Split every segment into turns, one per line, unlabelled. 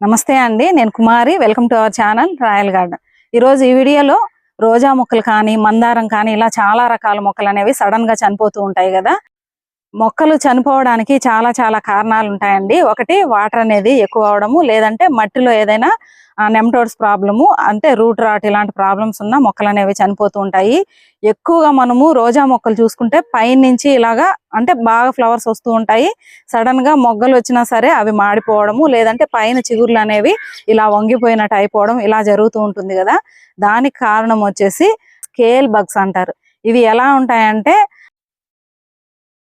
నమస్తే అండి నేను Kumari welcome to our channel Royal Garden. ఈరోజు ఈ వీడియోలో రోజా మొక్కలు కానీ మందారం కానీ ఇలా చాలా రకాల మొక్కలు అనేవి సడన్గా చనిపోతూ ఉంటాయి కదా. మొక్కలు చనిపోవడానికి చాలా చాలా కారణాలు ఉంటాయండి. ఒకటి వాటర్ అనేది ఎక్కువ అవడము లేదంటే మట్టిలో ఏదైనా నెమటోడ్స్ ప్రాబ్లము అంటే రూట్ రాట్ ఇలాంటి ప్రాబ్లమ్స్ ఉన్న మొక్కలు అనేవి చనిపోతూ ఉంటాయి. ఎక్కువగా మనము రోజా మొక్కలు చూసుకుంటే పైనుంచి ఇలాగా అంటే బాగా ఫ్లవర్స్ వస్తూ ఉంటాయి. సడన్గా మొగ్గలు వచ్చినా సరే అవి మాడిపోవడము లేదంటే పైన చిగుర్లు అనేవి ఇలా వంగిపోయినట్టు అయిపోవడం ఇలా జరుగుతూ ఉంటుంది కదా. దానికి కారణం వచ్చేసి స్కేల్ బగ్స్ అంటారు. ఇవి ఎలా ఉంటాయంటే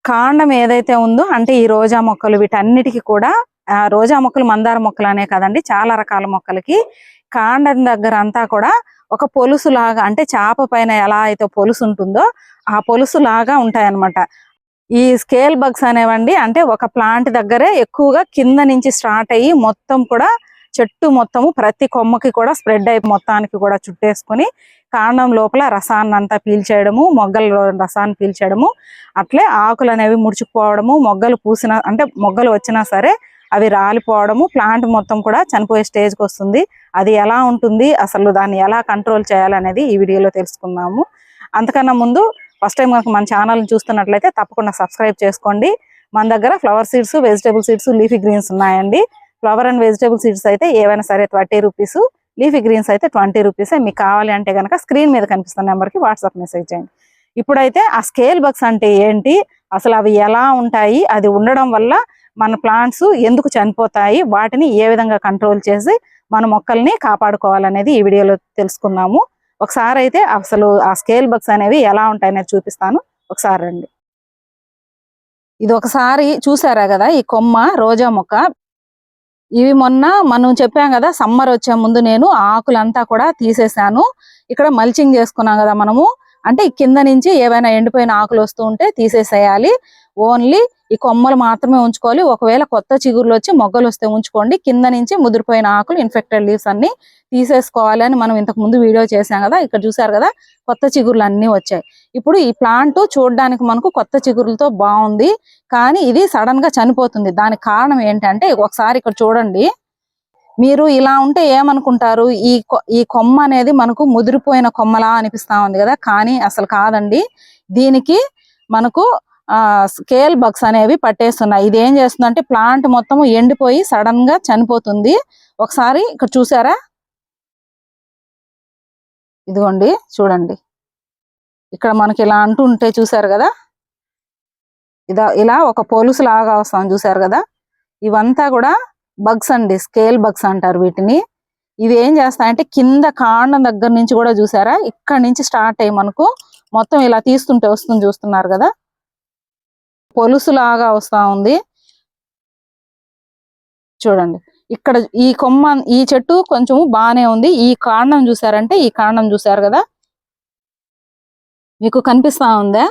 కాండం ఏదైతే ఉందో అంటే ఈ రోజా మొక్కలు వీటన్నిటికీ కూడా రోజా మొక్కలు మందార మొక్కలు అనే కదండి చాలా రకాల మొక్కలకి. కాండం దగ్గర అంతా కూడా ఒక పొలుసు లాగా అంటే చేప పైన ఎలా అయితే పొలుసు ఉంటుందో ఆ పొలుసు లాగా ఉంటాయన్నమాట. ఈ స్కేల్ బగ్స్ అనేవండి అంటే ఒక ప్లాంట్ దగ్గరే ఎక్కువగా కింద నుంచి స్టార్ట్ అయ్యి మొత్తం కూడా చెట్టు మొత్తము ప్రతి కొమ్మకి కూడా స్ప్రెడ్ అయి మొత్తానికి కూడా చుట్టేసుకొని కాండం లోపల రసాన్ని అంతా పీల్చేయడము మొగ్గల రసాన్ని పీల్చేయడము అట్లే ఆకులు అనేవి ముడుచుకుపోవడము మొగ్గలు పూసిన అంటే మొగ్గలు వచ్చినా సరే అవి రాలిపోవడము ప్లాంట్ మొత్తం కూడా చనిపోయే స్టేజ్కి వస్తుంది. అది ఎలా ఉంటుంది అసలు దాన్ని ఎలా కంట్రోల్ చేయాలనేది ఈ వీడియోలో తెలుసుకుందాము. అంతకన్నా ముందు ఫస్ట్ టైం కనుక మన ఛానల్ చూస్తున్నట్లయితే తప్పకుండా సబ్స్క్రైబ్ చేసుకోండి. మన దగ్గర flower seeds vegetable seeds leafy greens ఉన్నాయండి. ఫ్లవర్ అండ్ వెజిటేబుల్ సీడ్స్ అయితే ఏవైనా సరే థర్టీ రూపీస్ లీఫీ గ్రీన్స్ అయితే ట్వంటీ రూపీస్ మీకు కావాలి అంటే కనుక స్క్రీన్ మీద కనిపిస్తున్న నెంబర్కి వాట్సాప్ మెసేజ్ చేయండి. ఇప్పుడైతే ఆ స్కేల్ బగ్స్ అంటే ఏంటి అసలు అవి ఎలా ఉంటాయి అది ఉండడం వల్ల మన ప్లాంట్స్ ఎందుకు చనిపోతాయి వాటిని ఏ విధంగా కంట్రోల్ చేసి మన మొక్కల్ని కాపాడుకోవాలనేది ఈ వీడియోలో తెలుసుకుందాము. ఒకసారి అయితే అసలు ఆ స్కేల్ బగ్స్ అనేవి ఎలా ఉంటాయనేది చూపిస్తాను. ఒకసారి రండి. ఇది ఒకసారి చూసారా కదా ఈ కొమ్మ రోజా మొక్క. ఇవి మొన్న మనం చెప్పాం కదా సమ్మర్ వచ్చే ముందు నేను ఆకులంతా కూడా తీసేసాను. ఇక్కడ మల్చింగ్ చేసుకున్నాం కదా మనము. అంటే కింద నుంచి ఏవైనా ఎండిపోయిన ఆకులు వస్తూ ఉంటే తీసేసేయాలి. ఓన్లీ ఈ కొమ్మలు మాత్రమే ఉంచుకోవాలి. ఒకవేళ కొత్త చిగురులు వచ్చి మొగ్గలు వస్తే ఉంచుకోండి. కింద నుంచి ముదిరిపోయిన ఆకులు ఇన్ఫెక్టెడ్ లీవ్స్ అన్ని తీసేసుకోవాలి అని మనం ఇంతకు ముందు వీడియో చేసాం కదా. ఇక్కడ చూసారు కదా కొత్త చిగురులు అన్ని వచ్చాయి. ఇప్పుడు ఈ ప్లాంట్ చూడడానికి మనకు కొత్త చిగురులతో బాగుంది. కానీ ఇది సడన్గా చనిపోతుంది. దానికి కారణం ఏంటంటే ఒకసారి ఇక్కడ చూడండి. మీరు ఇలా ఉంటే ఏమనుకుంటారు? ఈ కొ- ఈ కొమ్మ అనేది మనకు ముదిరిపోయిన కొమ్మలా అనిపిస్తా ఉంది కదా? కానీ అసలు కాదండి. దీనికి మనకు ఆ స్కేల్ బగ్స్ అనేవి పట్టేస్తున్నాయి. ఇది ఏం చేస్తుందంటే ప్లాంట్ మొత్తం ఎండిపోయి సడన్గా చనిపోతుంది. ఒకసారి ఇక్కడ చూసారా? ఇదిగోండి చూడండి. ఇక్కడ మనకి ఇలా అంటూ ఉంటే చూసారు కదా? ఇదా ఇలా ఒక పొలుసు లాగా వస్తాం చూసారు కదా? ఇవంతా కూడా బగ్స్ అండి స్కేల్ బగ్స్ అంటారు వీటిని. ఇవి ఏం చేస్తాయంటే కింద కాండం దగ్గర నుంచి కూడా చూసారా? ఇక్కడ నుంచి స్టార్ట్ అయ్యి మనకు మొత్తం ఇలా తీస్తుంటే వస్తుంది చూస్తున్నారు కదా? పొలుసులాగా లాగా వస్తా ఉంది. చూడండి. ఇక్కడ ఈ కొమ్మ ఈ చెట్టు కొంచెం బానే ఉంది. ఈ కాండం చూసారంటే ఈ కాండం చూసారు కదా? మీకు కనిపిస్తా ఉందా?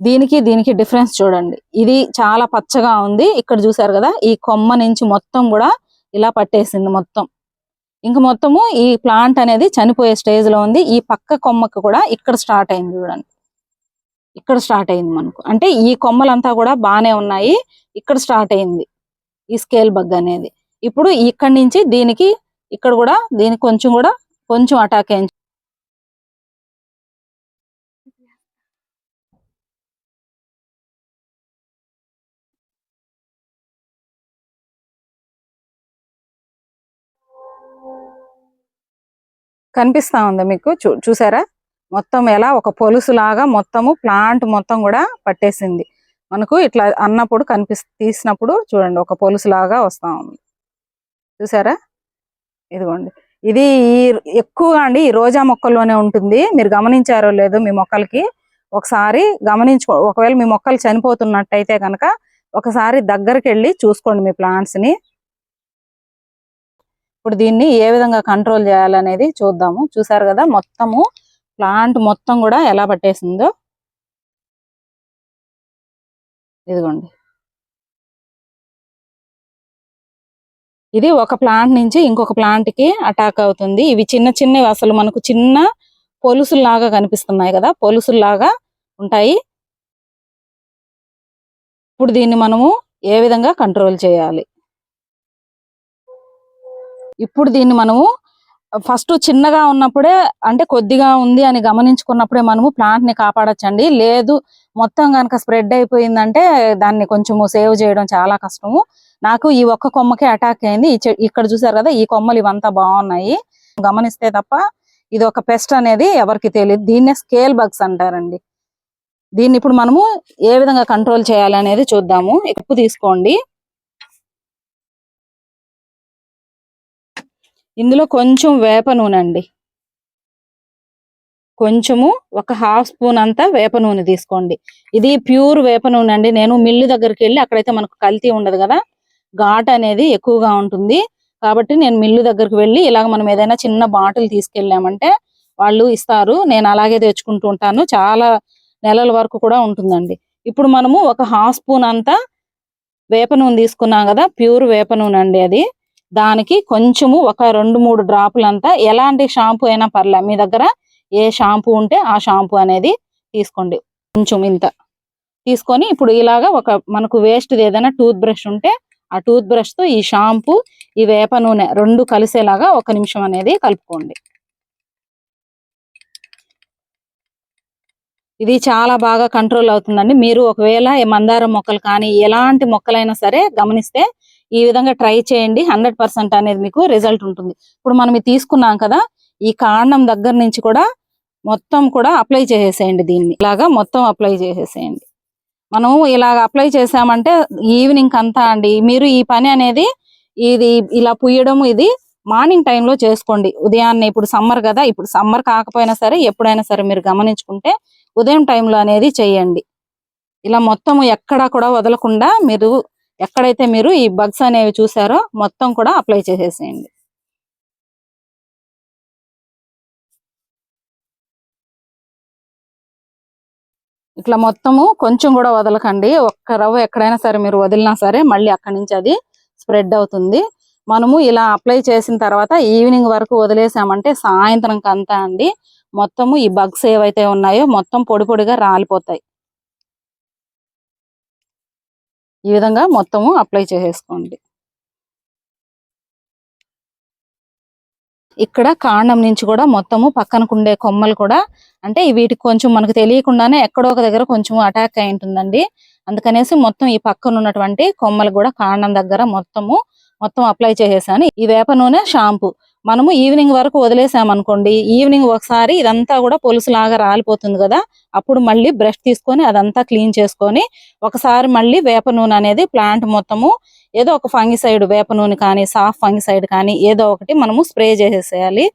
దీనికి దీనికి డిఫరెన్స్ చూడండి. ఇది చాలా పచ్చగా ఉంది. ఇక్కడ చూసారు కదా ఈ కొమ్మ నుంచి మొత్తం కూడా ఇలా పట్టేసింది మొత్తం. ఇంక మొత్తము ఈ ప్లాంట్ అనేది చనిపోయే స్టేజ్లో ఉంది. ఈ పక్క కొమ్మకు కూడా ఇక్కడ స్టార్ట్ అయింది చూడండి. ఇక్కడ స్టార్ట్ అయింది మనకు. అంటే ఈ కొమ్మలంతా కూడా బాగానే ఉన్నాయి. ఇక్కడ స్టార్ట్ అయింది ఈ స్కేల్ బగ్ అనేది. ఇప్పుడు ఇక్కడ నుంచి దీనికి ఇక్కడ కూడా దీనికి కొంచెం కూడా కొంచెం అటాక్ అయింది. కనిపిస్తా ఉందా మీకు. చూ చూసారా? మొత్తం ఎలా ఒక పొలుసులాగా మొత్తము ప్లాంట్ మొత్తం కూడా పట్టేసింది. మనకు ఇట్లా అన్నప్పుడు కనిపిస్తూ తీసినప్పుడు చూడండి ఒక పొలుసులాగా లాగా వస్తా ఉంది. చూసారా? ఇదిగోండి. ఇది ఈ ఎక్కువగా అండి ఈ రోజా మొక్కల్లోనే ఉంటుంది. మీరు గమనించారో లేదో మీ మొక్కలకి. ఒకసారి గమనించుకో ఒకవేళ మీ మొక్కలు చనిపోతున్నట్టయితే కనుక ఒకసారి దగ్గరికి వెళ్ళి చూసుకోండి మీ ప్లాంట్స్ని ఇప్పుడు దీన్ని ఏ విధంగా కంట్రోల్ చేయాలనేది చూద్దాము. చూసారు కదా మొత్తము ప్లాంట్ మొత్తం కూడా ఎలా పట్టేసిందో. ఇదిగోండి. ఇది ఒక ప్లాంట్ నుంచి ఇంకొక ప్లాంట్కి అటాక్ అవుతుంది. ఇవి చిన్న చిన్నవి అసలు మనకు చిన్న పొలుసుల్లాగా కనిపిస్తున్నాయి కదా పొలుసుల్లాగా ఉంటాయి. ఇప్పుడు దీన్ని మనము ఏ విధంగా కంట్రోల్ చేయాలి? ఇప్పుడు దీన్ని మనము ఫస్ట్ చిన్నగా ఉన్నప్పుడే అంటే కొద్దిగా ఉంది అని గమనించుకున్నప్పుడే మనము ప్లాంట్ని కాపాడొచ్చండి. లేదు మొత్తం కనుక స్ప్రెడ్ అయిపోయిందంటే దాన్ని కొంచెము సేవ్ చేయడం చాలా కష్టము. నాకు ఈ ఒక్క కొమ్మకే అటాక్ అయింది. ఇక్కడ చూసారు కదా ఈ కొమ్మలు ఇవంతా బాగున్నాయి. గమనిస్తే తప్ప ఇది ఒక పెస్ట్ అనేది ఎవరికి తెలియదు దీన్నే స్కేల్ బగ్స్ అంటారండి. దీన్ని ఇప్పుడు మనము ఏ విధంగా కంట్రోల్ చేయాలి అనేది చూద్దాము. ఎక్కువ తీసుకోండి. ఇందులో కొంచెం వేప నూనె అండి. కొంచెము ఒక హాఫ్ స్పూన్ అంతా వేప నూనె తీసుకోండి. ఇది ప్యూర్ వేప నూనె అండి. నేను మిల్లు దగ్గరికి వెళ్ళి అక్కడైతే మనకు కల్తీ ఉండదు కదా. ఘాట్ అనేది ఎక్కువగా ఉంటుంది. కాబట్టి నేను మిల్లు దగ్గరికి వెళ్ళి ఇలాగ మనం ఏదైనా చిన్న బాటిల్ తీసుకెళ్ళామంటే వాళ్ళు ఇస్తారు. నేను అలాగే తెచ్చుకుంటూ ఉంటాను. చాలా నెలల వరకు కూడా ఉంటుందండి. ఇప్పుడు మనము ఒక హాఫ్ స్పూన్ అంతా వేప నూనె తీసుకున్నాం కదా. ప్యూర్ వేప నూనె అండి అది. దానికి కొంచెము ఒక రెండు మూడు డ్రాపులంతా ఎలాంటి షాంపూ అయినా పర్లే. మీ దగ్గర ఏ షాంపూ ఉంటే ఆ షాంపూ అనేది తీసుకోండి. కొంచెం ఇంత. తీసుకొని ఇప్పుడు ఇలాగా ఒక మనకు వేస్ట్ ఏదైనా టూత్ బ్రష్ ఉంటే ఆ టూత్ బ్రష్తో ఈ షాంపూ ఈ వేప నూనె రెండు కలిసేలాగా ఒక నిమిషం అనేది కలుపుకోండి. ఇది చాలా బాగా కంట్రోల్ అవుతుందండి. మీరు ఒకవేళ మందారం మొక్కలు కానీ ఎలాంటి మొక్కలైనా సరే గమనిస్తే ఈ విధంగా ట్రై చేయండి. హండ్రెడ్ పర్సెంట్ అనేది మీకు రిజల్ట్ ఉంటుంది. ఇప్పుడు మనం తీసుకున్నాం కదా ఈ కాండం దగ్గర నుంచి కూడా మొత్తం కూడా అప్లై చేసేసేయండి దీన్ని. ఇలాగా మొత్తం అప్లై చేసేసేయండి. మనం ఇలాగ అప్లై చేసామంటే ఈవినింగ్ అంతా అండి. మీరు ఈ పని అనేది ఇది ఇలా పుయ్యడం ఇది మార్నింగ్ టైంలో చేసుకోండి. ఉదయాన్నే ఇప్పుడు సమ్మర్ కదా ఇప్పుడు సమ్మర్ కాకపోయినా సరే ఎప్పుడైనా సరే మీరు గమనించుకుంటే ఉదయం టైంలో అనేది చేయండి. ఇలా మొత్తం ఎక్కడా కూడా వదలకుండా మీరు ఎక్కడైతే మీరు ఈ బగ్స్ అనేవి చూసారో మొత్తం కూడా అప్లై చేసేసేయండి. ఇట్లా మొత్తము కొంచెం కూడా వదలకండి. ఒక్క రవ్వ ఎక్కడైనా సరే మీరు వదిలినా సరే మళ్ళీ అక్కడి నుంచి అది స్ప్రెడ్ అవుతుంది. మనము ఇలా అప్లై చేసిన తర్వాత ఈవినింగ్ వరకు వదిలేసామంటే సాయంత్రం అంతా అండి మొత్తము ఈ బగ్స్ ఏవైతే ఉన్నాయో మొత్తం పొడి పొడిగా రాలిపోతాయి. ఈ విధంగా మొత్తము అప్లై చేసేసుకోండి. ఇక్కడ కాండం నుంచి కూడా మొత్తము పక్కనకుండే కొమ్మలు కూడా అంటే వీటికి కొంచెం మనకు తెలియకుండానే ఎక్కడో ఒక దగ్గర కొంచెం అటాక్ అయి ఉంటుందండి. అందుకనేసి మొత్తం ఈ పక్కన ఉన్నటువంటి కొమ్మలు కూడా కాండం దగ్గర మొత్తము మొత్తం అప్లై చేసేసాను. ఈ వేప నూనె షాంపూ. మనము ఈవినింగ్ వరకు వదిలేసాం అనుకోండి. ఈవినింగ్ ఒకసారి ఇదంతా కూడా పొలుసులాగా రాలిపోతుంది కదా. అప్పుడు మళ్ళీ బ్రష్ తీసుకొని అదంతా క్లీన్ చేసుకొని ఒకసారి మళ్ళీ వేప నూనె అనేది ప్లాంట్ మొత్తము ఏదో ఒక ఫంగిసైడ్ వేప నూనె కానీ సాఫ్ ఫంగిసైడ్ కానీ ఏదో ఒకటి మనము స్ప్రే చేసేసేయాలి.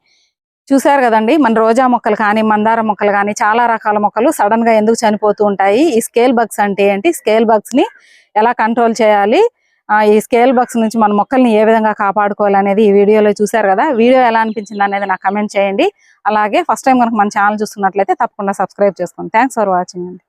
చూసారు కదండి మన రోజా మొక్కలు కానీ మందార మొక్కలు కానీ చాలా రకాల మొక్కలు సడన్గా ఎందుకు చనిపోతూ ఉంటాయి? ఈ స్కేల్ బగ్స్ అంటే ఏంటి? స్కేల్ బగ్స్ని ఎలా కంట్రోల్ చేయాలి? ఈ స్కేల్ బాక్స్ నుంచి మన మొక్కల్ని ఏ విధంగా కాపాడుకోవాలి అనేది ఈ వీడియోలో చూసారు కదా. వీడియో ఎలా అనిపించింది అనేది నాకు కమెంట్ చేయండి. అలాగే ఫస్ట్ టైం కనుక మన ఛానల్ చూస్తున్నట్లయితే తప్పకుండా సబ్స్క్రైబ్ చేసుకోండి. థ్యాంక్స్ ఫర్ వాచింగ్ అండి.